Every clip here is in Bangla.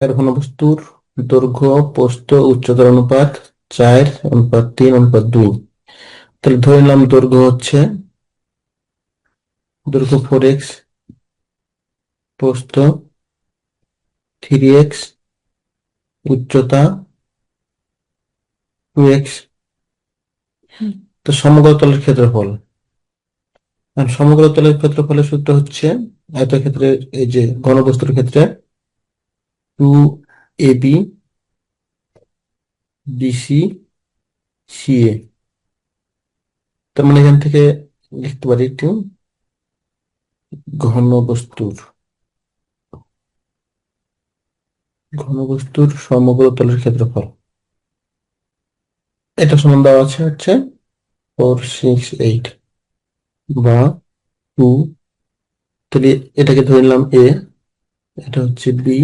এর ঘনবস্তুর দৈর্ঘ্য প্রস্থ উচ্চতার অনুপাত চার অনুপাত তিন অনুপাত দুই। তাহলে ধরে নিলাম দৈর্ঘ্য হচ্ছে দৈর্ঘ্য ফোর এক্স প্রস্থ থ্রি এক্স উচ্চতা টু এক্স তো সমগ্র তলের ক্ষেত্রফল আর সমগ্র তলের ক্ষেত্রফলের সূত্র হচ্ছে আয়তক্ষেত্রের এই যে ঘনবস্তুর ক্ষেত্রে two A B BC CA তার মানে এখান থেকে লিখতে পারি একটু ঘনবস্তুর ঘনবস্তুর সমগ্র তলের ক্ষেত্রফল। এটা সমান দেওয়া আছে হচ্ছে ফোর সিক্স এইট বা টু তাহলে এটাকে ধরে নিলাম এ এটা হচ্ছে বি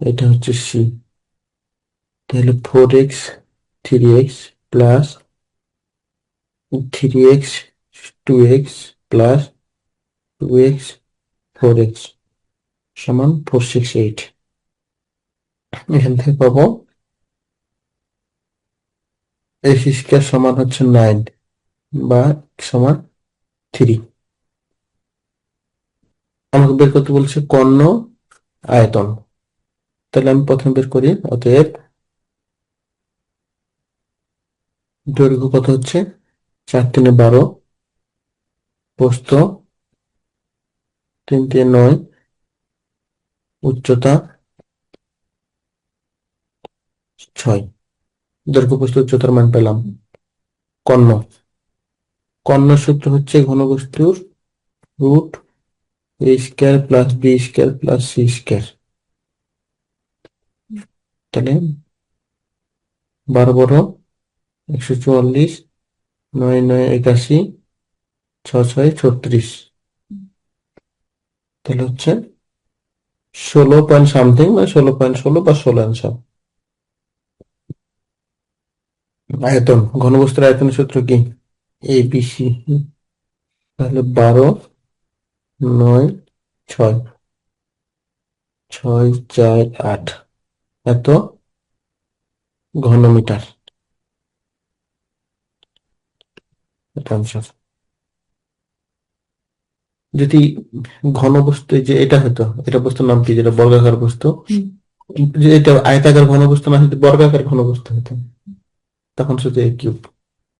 এটা হচ্ছে সি তাহলে four x three x plus three x two x plus two x four x সমান ফোর সিক্স এইট এখান থেকে পাবো এক্স স্কোয়ার সমান হচ্ছে নাইন বা সমান থ্রি আমাকে বের করতে বলছে কর্ণ আয়তন। তাহলে আমি প্রথমে বের করি, অতএব দৈর্ঘ্য কত হচ্ছে? চার তিনে বারো, প্রস্থ তিন তিন নয়, উচ্চতা ছয়। দৈর্ঘ্য, প্রস্থ, উচ্চতার মান পেলাম। কর্ণ কর্ণ সূত্র হচ্ছে ঘনবস্তুর root A square plus B square plus C square তাহলে বারো বারো, একশো চুয়াল্লিশ, নয় নয় একাশি ছ ছয় ছত্রিশ। তাহলে হচ্ছে ষোলো পয়েন্ট সামথিং বা ষোলো পয়েন্ট ষোলো বা ষোলো অ্যান্সার আয়তন, ঘনবস্তুর আয়তনের সূত্র কি? এ বি সি তাহলে বারো, নয়, ছয়। ছয়, চার, আট। এত ঘনমিটার। যদি ঘন বস্তু যে এটা হতো এটা বস্তুর নাম কি? যেটা বর্গাকার বস্তু? যে এটা আয়তাকার ঘন বস্তু না হতো ঘন বস্তু হতো। তখন শুধু এই কিউব।